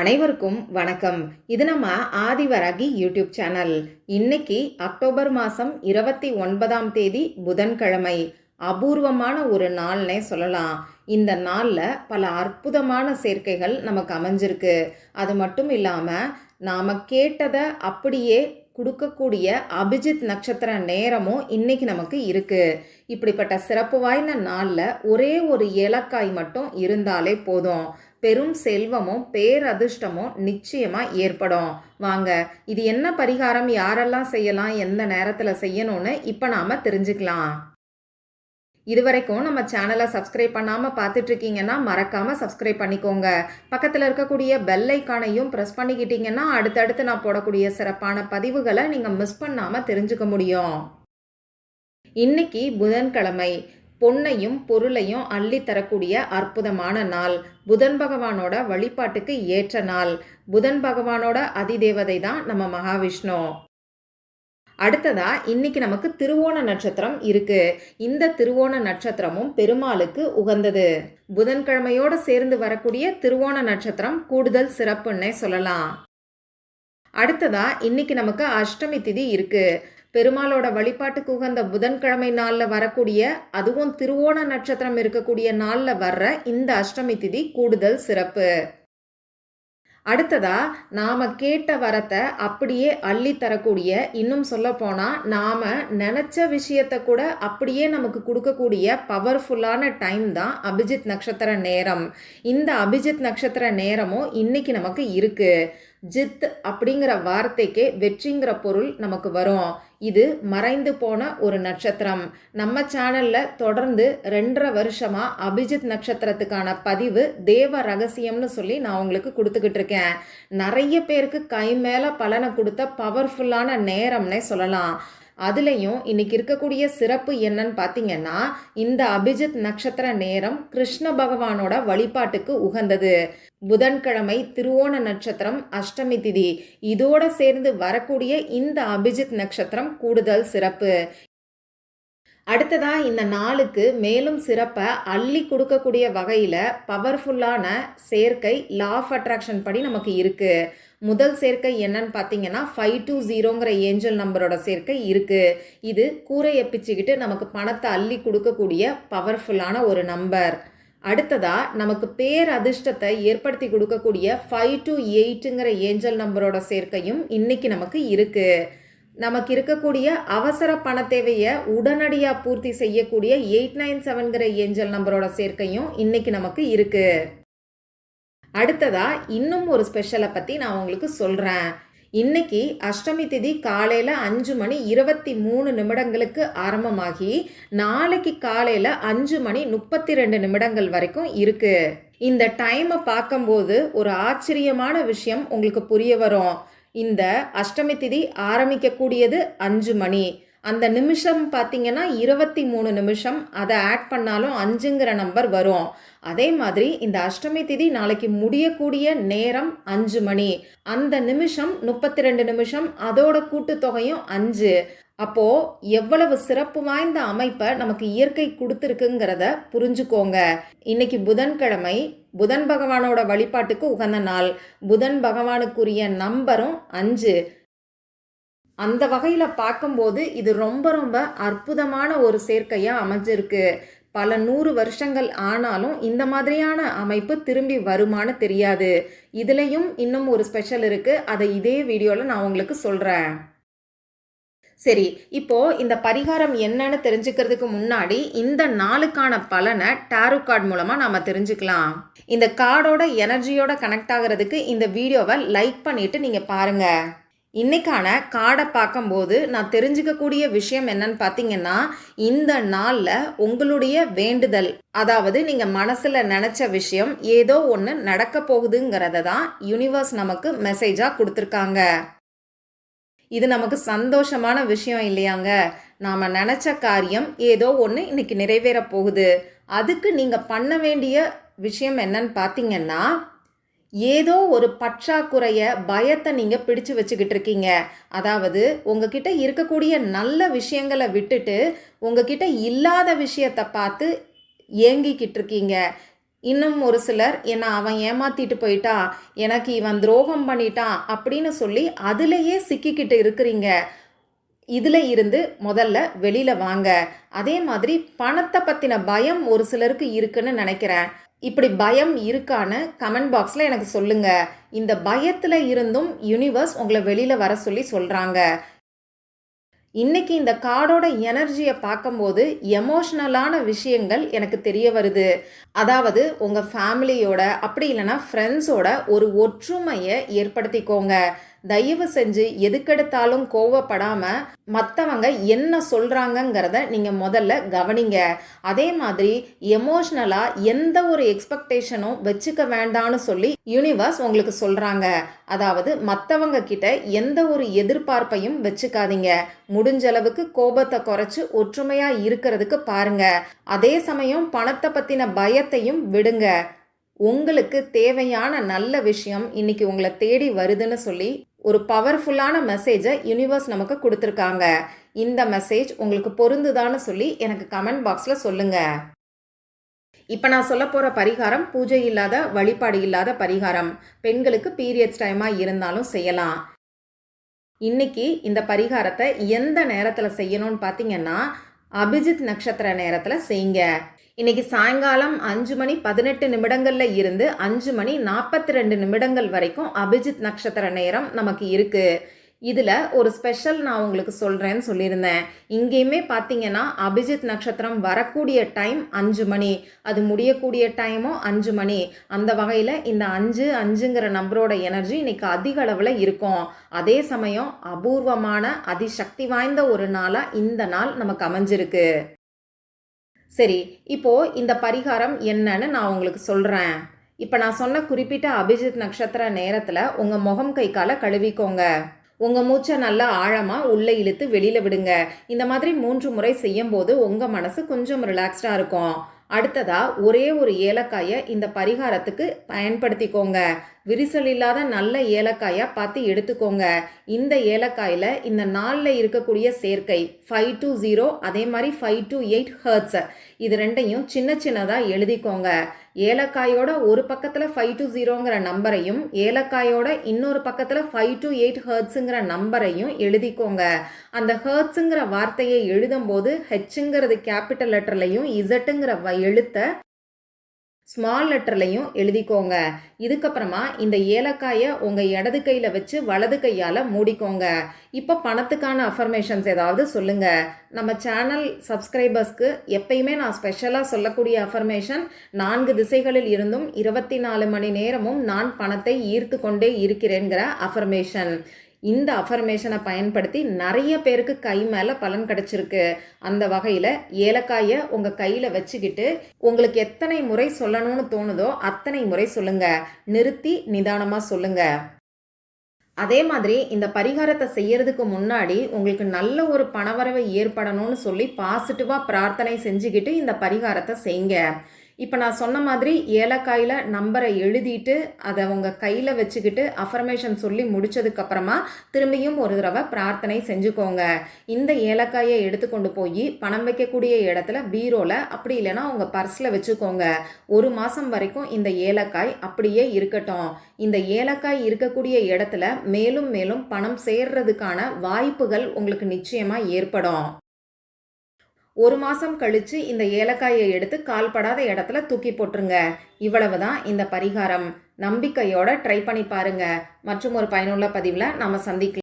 அனைவருக்கும் வணக்கம். இது நம்ம ஆதிவராகி யூடியூப் சேனல். இன்னைக்கு அக்டோபர் மாதம் இருபத்தி ஒன்பதாம் தேதி புதன்கிழமை. அபூர்வமான ஒரு நாள்னே சொல்லலாம். இந்த நாளில் பல அற்புதமான சேர்க்கைகள் நமக்கு அமைஞ்சிருக்கு. அது மட்டும் இல்லாமல் நாம் கேட்டதை அப்படியே கொடுக்கக்கூடிய அபிஜித் நட்சத்திர நேரமும் இன்னைக்கு நமக்கு இருக்குது இப்படிப்பட்ட சிறப்பு வாய்ந்த நாளில் ஒரே ஒரு ஏலக்காய் மட்டும் இருந்தாலே போதும். பெரும் செல்வமும் பேரதிர்ஷ்டமும் நிச்சயமாக ஏற்படும். வாங்க இது என்ன பரிகாரம் யாரெல்லாம் செய்யலாம் எந்த நேரத்தில் செய்யணும்னு இப்போ நாம் தெரிஞ்சுக்கலாம். இதுவரைக்கும் நம்ம சேனலை சப்ஸ்கிரைப் பண்ணாமல் பார்த்துட்ருக்கீங்கன்னா மறக்காமல் சப்ஸ்கிரைப் பண்ணிக்கோங்க. பக்கத்தில் இருக்கக்கூடிய பெல் ஐக்கானையும் ப்ரெஸ் பண்ணிக்கிட்டீங்கன்னா அடுத்தடுத்து நான் போடக்கூடிய சிறப்பான பதிவுகளை நீங்கள் மிஸ் பண்ணாமல் தெரிஞ்சுக்க முடியும். இன்னைக்கு புதன்கிழமை. பொன்னையும் பொருளையும் அள்ளி தரக்கூடிய அற்புதமான நாள். புதன் பகவானோட வழிபாட்டுக்கு ஏற்ற நாள். புதன் பகவானோட அதிதேவதை தான் நம்ம மகாவிஷ்ணு. அடுத்ததா இன்னைக்கு நமக்கு திருவோண நட்சத்திரம் இருக்கு. இந்த திருவோண நட்சத்திரமும் பெருமாளுக்கு உகந்தது. புதன்கிழமையோடு சேர்ந்து வரக்கூடிய திருவோண நட்சத்திரம் கூடுதல் சிறப்புன்னே சொல்லலாம். அடுத்ததா இன்னைக்கு நமக்கு அஷ்டமி திதி இருக்குது பெருமாளோட வழிபாட்டுக்கு உகந்த புதன்கிழமை நாளில் வரக்கூடிய அதுவும் திருவோண நட்சத்திரம் இருக்கக்கூடிய நாளில் வர்ற இந்த அஷ்டமி திதி கூடுதல் சிறப்பு. அடுத்ததா நாம கேட்ட வரத்தை அப்படியே அள்ளி தரக்கூடிய இன்னும் சொல்ல போனா நாம நினைச்ச விஷயத்த கூட அப்படியே நமக்கு கொடுக்கக்கூடிய பவர்ஃபுல்லான டைம் தான் அபிஜித் நட்சத்திர நேரம். இந்த அபிஜித் நட்சத்திர நேரமும் இன்னைக்கு நமக்கு இருக்கு. ஜித் அப்படிங்கிற வார்த்தைக்கே வெற்றிங்கிற பொருள் நமக்கு வரும். இது மறைந்து போன ஒரு நட்சத்திரம். நம்ம சேனல்ல தொடர்ந்து ரெண்டரை வருஷமா அபிஜித் நட்சத்திரத்துக்கான பதிவு தேவ ரகசியம்னு சொல்லி நான் உங்களுக்கு கொடுத்துக்கிட்டு இருக்கேன். நிறைய பேருக்கு கை மேல பலனை கொடுத்த பவர்ஃபுல்லான நேரம்னே சொல்லலாம். அதுலேயும் இன்னைக்கு இருக்கக்கூடிய சிறப்பு என்னன்னு பார்த்தீங்கன்னா இந்த அபிஜித் நட்சத்திர நேரம் கிருஷ்ண பகவானோட வழிபாட்டுக்கு உகந்தது. புதன்கிழமை திருவோண நட்சத்திரம் அஷ்டமி திதி. இதோட சேர்ந்து வரக்கூடிய இந்த அபிஜித் நட்சத்திரம் கூடுதல் சிறப்பு. அடுத்ததாக இந்த நாளுக்கு மேலும் சிறப்பை அள்ளி கொடுக்கக்கூடிய வகையில் பவர்ஃபுல்லான சேர்க்கை லா ஆஃப் அட்ராக்ஷன் படி நமக்கு இருக்குது முதல் சேர்க்கை என்னன்னு பார்த்தீங்கன்னா ஃபைவ் டூ ஜீரோங்கிற ஏஞ்சல் நம்பரோட சேர்க்கை இருக்குது இது கூரையை பிச்சுக்கிட்டு நமக்கு பணத்தை அள்ளி கொடுக்கக்கூடிய பவர்ஃபுல்லான ஒரு நம்பர் அடுத்ததாக நமக்கு பேர் அதிர்ஷ்டத்தை ஏற்படுத்தி கொடுக்கக்கூடிய ஃபைவ் டு எயிட்டுங்கிற ஏஞ்சல் நம்பரோட சேர்க்கையும் இன்னைக்கு நமக்கு இருக்குது நமக்கு இருக்கக்கூடிய அவசர பண தேவையை உடனடியாக பூர்த்தி செய்யக்கூடிய எயிட் நைன் செவன்கிற ஏஞ்சல் நம்பரோட சேர்க்கையும் இன்னைக்கு நமக்கு இருக்கு. அடுத்ததா இன்னும் ஒரு ஸ்பெஷலை பற்றி நான் உங்களுக்கு சொல்கிறேன் இன்னைக்கு அஷ்டமி திதி காலையில் அஞ்சு மணி இருபத்தி மூணு நிமிடங்களுக்கு ஆரம்பமாகி நாளைக்கு காலையில் அஞ்சு மணி முப்பத்தி ரெண்டு நிமிடங்கள் வரைக்கும் இருக்குது இந்த டைமை பார்க்கும்போது ஒரு ஆச்சரியமான விஷயம் உங்களுக்கு புரிய வரும். இந்த அஷ்டமி திதி ஆரம்பிக்கக்கூடியது அஞ்சு மணி. அந்த நிமிஷம் பார்த்தீங்கன்னா இருபத்தி மூணு நிமிஷம். அதை ஆட் பண்ணாலும் அஞ்சுங்கிற நம்பர் வரும். அதே மாதிரி இந்த அஷ்டமி திதி நாளைக்கு முடியக்கூடிய நேரம் அஞ்சு மணி. அந்த நிமிஷம் முப்பத்தி ரெண்டு நிமிஷம். அதோட கூட்டுத்தொகையும் அஞ்சு. அப்போ எவ்வளவு சிறப்பு வாய்ந்த அமைப்பை நமக்கு இயற்கை கொடுத்துருக்குங்கிறத புரிஞ்சுக்கோங்க. இன்னைக்கு புதன்கிழமை புதன் பகவானோட வழிபாட்டுக்கு உகந்த நாள். புதன் பகவானுக்குரிய நம்பரும் அஞ்சு. அந்த வகையில் பார்க்கும்போது இது ரொம்ப ரொம்ப அற்புதமான ஒரு சேர்க்கையாக அமைஞ்சிருக்கு. பல நூறு வருஷங்கள் ஆனாலும் இந்த மாதிரியான அமைப்பு திரும்பி வருமானு தெரியாது. இதுலேயும் இன்னும் ஒரு ஸ்பெஷல் இருக்குது அதை இதே வீடியோவில் நான் உங்களுக்கு சொல்கிறேன் சரி இப்போ இந்த பரிகாரம் என்னன்னு தெரிஞ்சுக்கிறதுக்கு முன்னாடி இந்த நாளுக்கான பலனை டேரோ கார்டு மூலமாக நாம் தெரிஞ்சுக்கலாம். இந்த கார்டோட எனர்ஜியோட கனெக்ட் ஆகிறதுக்கு இந்த வீடியோவை லைக் பண்ணிட்டு நீங்கள் பாருங்கள் இன்னைக்கான கார்டை பார்க்கும்போது நான் தெரிஞ்சுக்கக்கூடிய விஷயம் என்னன்னு பார்த்தீங்கன்னா இந்த நாளில் உங்களுடைய வேண்டுதல் அதாவது நீங்கள் மனசில் நினச்ச விஷயம் ஏதோ ஒன்று நடக்க போகுதுங்கிறத தான் யூனிவர்ஸ் நமக்கு மெசேஜாக கொடுத்துருக்காங்க. இது நமக்கு சந்தோஷமான விஷயம் இல்லையாங்க. நாம் நினச்ச காரியம் ஏதோ ஒன்று இன்றைக்கி நிறைவேற போகுது. அதுக்கு நீங்கள் பண்ண வேண்டிய விஷயம் என்னன்னு பார்த்தீங்கன்னா ஏதோ ஒரு பற்றாக்குறைய பயத்தை நீங்கள் பிடிச்சு வச்சுக்கிட்டு இருக்கீங்க. அதாவது உங்ககிட்ட இருக்கக்கூடிய நல்ல விஷயங்களை விட்டுட்டு உங்ககிட்ட இல்லாத விஷயத்தை பார்த்து ஏங்கிக்கிட்டு இருக்கீங்க. இன்னும் ஒரு சிலர் என்னை அவன் ஏமாத்திட்டு போயிட்டா எனக்கு இவன் துரோகம் பண்ணிட்டான் அப்படின்னு சொல்லி அதுலேயே சிக்கிக்கிட்டு இருக்கிறீங்க. இதில் இருந்து முதல்ல வெளியில் வாங்க. அதே மாதிரி பணத்தை பற்றின பயம் ஒரு சிலருக்கு இருக்குன்னு நினைக்கிறேன். இப்படி பயம் இருக்கான்னு கமெண்ட் பாக்ஸில் எனக்கு சொல்லுங்கள் இந்த பயத்தில் இருந்தும் யூனிவர்ஸ் உங்களை வெளியில் வர சொல்லி சொல்கிறாங்க இன்னைக்கு இந்த கார்டோட எனர்ஜியை பார்க்கும்போது எமோஷ்னலான விஷயங்கள் எனக்கு தெரிய வருது. அதாவது உங்கள் ஃபேமிலியோட அப்படி இல்லைன்னா ஃப்ரெண்ட்ஸோட ஒரு ஒற்றுமையை ஏற்படுத்திக்கோங்க. தயவு செஞ்சு எதுக்கெடுத்தாலும் கோவப்படாமல் மற்றவங்க என்ன சொல்கிறாங்கங்கிறத நீங்கள் முதல்ல கவனிங்க. அதே மாதிரி எமோஷ்னலாக எந்த ஒரு எக்ஸ்பெக்டேஷனும் வச்சுக்க வேண்டாம்னு சொல்லி யூனிவர்ஸ் உங்களுக்கு சொல்கிறாங்க அதாவது மற்றவங்க கிட்ட எந்த ஒரு எதிர்பார்ப்பையும் வச்சுக்காதீங்க. முடிஞ்ச அளவுக்கு கோபத்தை குறைச்சி ஒற்றுமையாக இருக்கிறதுக்கு பாருங்க. அதே சமயம் பணத்தை பற்றின பயத்தையும் விடுங்க. உங்களுக்கு தேவையான நல்ல விஷயம் இன்னைக்கு உங்களை தேடி வருதுன்னு சொல்லி ஒரு பவர்ஃபுல்லான மெசேஜை யூனிவர்ஸ் நமக்கு கொடுத்துருக்காங்க. இந்த மெசேஜ் உங்களுக்கு பொருந்துதான்னு சொல்லி எனக்கு கமெண்ட் பாக்ஸில் சொல்லுங்கள் இப்போ நான் சொல்ல போகிற பரிகாரம் பூஜை இல்லாத வழிபாடு இல்லாத பரிகாரம். பெண்களுக்கு பீரியட்ஸ் டைமாக இருந்தாலும் செய்யலாம். இன்னைக்கு இந்த பரிகாரத்தை எந்த நேரத்தில் செய்யணும்னு பார்த்தீங்கன்னா அபிஜித் நட்சத்திர நேரத்தில் செய்யுங்க. இன்னைக்கு சாயங்காலம் அஞ்சு மணி பதினெட்டு நிமிடங்களில் இருந்து அஞ்சு மணி நாற்பத்தி ரெண்டு நிமிடங்கள் வரைக்கும் அபிஜித் நட்சத்திர நேரம் நமக்கு இருக்குது இதில் ஒரு ஸ்பெஷல் நான் உங்களுக்கு சொல்கிறேன்னு சொல்லியிருந்தேன். இங்கேயுமே பார்த்தீங்கன்னா அபிஜித் நட்சத்திரம் வரக்கூடிய டைம் அஞ்சு மணி. அது முடியக்கூடிய டைமும் அஞ்சு மணி. அந்த வகையில் இந்த அஞ்சு அஞ்சுங்கிற நம்பரோட எனர்ஜி இன்றைக்கி அதிக அளவில் இருக்கும். அதே சமயம் அபூர்வமான அதிசக்தி வாய்ந்த ஒரு நாளாக இந்த நாள் நமக்கு அமைஞ்சிருக்கு. சரி இப்போது இந்த பரிகாரம் என்னன்னு நான் உங்களுக்கு சொல்கிறேன் இப்போ நான் சொன்ன குறிப்பிட்ட அபிஜித் நட்சத்திர நேரத்தில் உங்கள் முகம் கை காலை கழுவிக்கோங்க. உங்கள் மூச்சை நல்லா ஆழமாக உள்ளே இழுத்து வெளியில் விடுங்க. இந்த மாதிரி மூன்று முறை செய்யும்போது உங்கள் மனசு கொஞ்சம் ரிலாக்ஸ்டாக இருக்கும். அடுத்ததாக ஒரே ஒரு ஏலக்காயை இந்த பரிகாரத்துக்கு பயன்படுத்திக்கோங்க. விரிசல் இல்லாத நல்ல ஏலக்காயாக பார்த்து எடுத்துக்கோங்க. இந்த ஏலக்காயில் இந்த நாளில் இருக்கக்கூடிய சேர்க்கை ஃபைவ் டூ ஜீரோ அதே மாதிரி ஃபைவ் டூ எயிட் ஹர்ட்ஸ் இது ரெண்டையும் சின்ன சின்னதாக எழுதிக்கோங்க. ஏலக்காயோட ஒரு பக்கத்தில் ஃபைவ் டூ ஜீரோங்கிற நம்பரையும் ஏலக்காயோட இன்னொரு பக்கத்தில் ஃபைவ் டூ எயிட் ஹர்ட்ஸுங்கிற நம்பரையும் எழுதிக்கோங்க. அந்த ஹர்ட்ஸுங்கிற வார்த்தையை எழுதும்போது ஹெச்சுங்கிறது கேபிட்டல் லெட்டர்லையும் இசட்டுங்கிற எழுத்தை ஸ்மால் லெட்டர்லையும் எழுதிக்கோங்க. இதுக்கப்புறமா இந்த ஏலக்காயை உங்கள் இடது கையில் வச்சு வலது கையால் மூடிக்கோங்க. இப்போ பணத்துக்கான அஃபர்மேஷன்ஸ் ஏதாவது சொல்லுங்கள் நம்ம சேனல் சப்ஸ்கிரைபர்ஸ்க்கு எப்பயுமே நான் ஸ்பெஷலாக சொல்லக்கூடிய அஃபர்மேஷன் நான்கு திசைகளில் இருந்தும் இருபத்தி நாலு மணி நேரமும் நான் பணத்தை ஈர்த்து கொண்டே இருக்கிறேங்கிற அஃபர்மேஷன் இந்த அஃபர்மேஷனை பயன்படுத்தி நிறைய பேருக்கு கை மேலே பலன் கிடச்சிருக்கு. அந்த வகையில் ஏலக்காயை உங்கள் கையில் வச்சுக்கிட்டு உங்களுக்கு எத்தனை முறை சொல்லணும்னு தோணுதோ அத்தனை முறை சொல்லுங்கள் நிறுத்தி நிதானமாக சொல்லுங்கள் அதே மாதிரி இந்த பரிகாரத்தை செய்யறதுக்கு முன்னாடி உங்களுக்கு நல்ல ஒரு பணவரவை ஏற்படணும்னு சொல்லி பாசிட்டிவாக பிரார்த்தனை செஞ்சுக்கிட்டு இந்த பரிகாரத்தை செய்யுங்க. இப்போ நான் சொன்ன மாதிரி ஏலக்காயில் நம்பரை எழுதிட்டு அதை உங்கள் கையில் வச்சுக்கிட்டு அஃபர்மேஷன் சொல்லி முடிச்சதுக்கப்புறமா திரும்பியும் ஒரு தடவை பிரார்த்தனை செஞ்சுக்கோங்க. இந்த ஏலக்காயை எடுத்துக்கொண்டு போய் பணம் வைக்கக்கூடிய இடத்துல பீரோவில் அப்படி இல்லைன்னா உங்கள் பர்ஸில் வச்சுக்கோங்க. ஒரு மாதம் வரைக்கும் இந்த ஏலக்காய் அப்படியே இருக்கட்டும். இந்த ஏலக்காய் இருக்கக்கூடிய இடத்துல மேலும் மேலும் பணம் சேர்றதுக்கான வாய்ப்புகள் உங்களுக்கு நிச்சயமாக ஏற்படும். ஒரு மாதம் கழித்து இந்த ஏலக்காயை எடுத்து கால்படாத இடத்துல தூக்கி போட்டுருங்க. இவ்வளவு தான் இந்த பரிகாரம். நம்பிக்கையோட ட்ரை பண்ணி பாருங்க. மற்றும் ஒரு பயனுள்ள பதிவில் நம்ம சந்திக்கலாம்.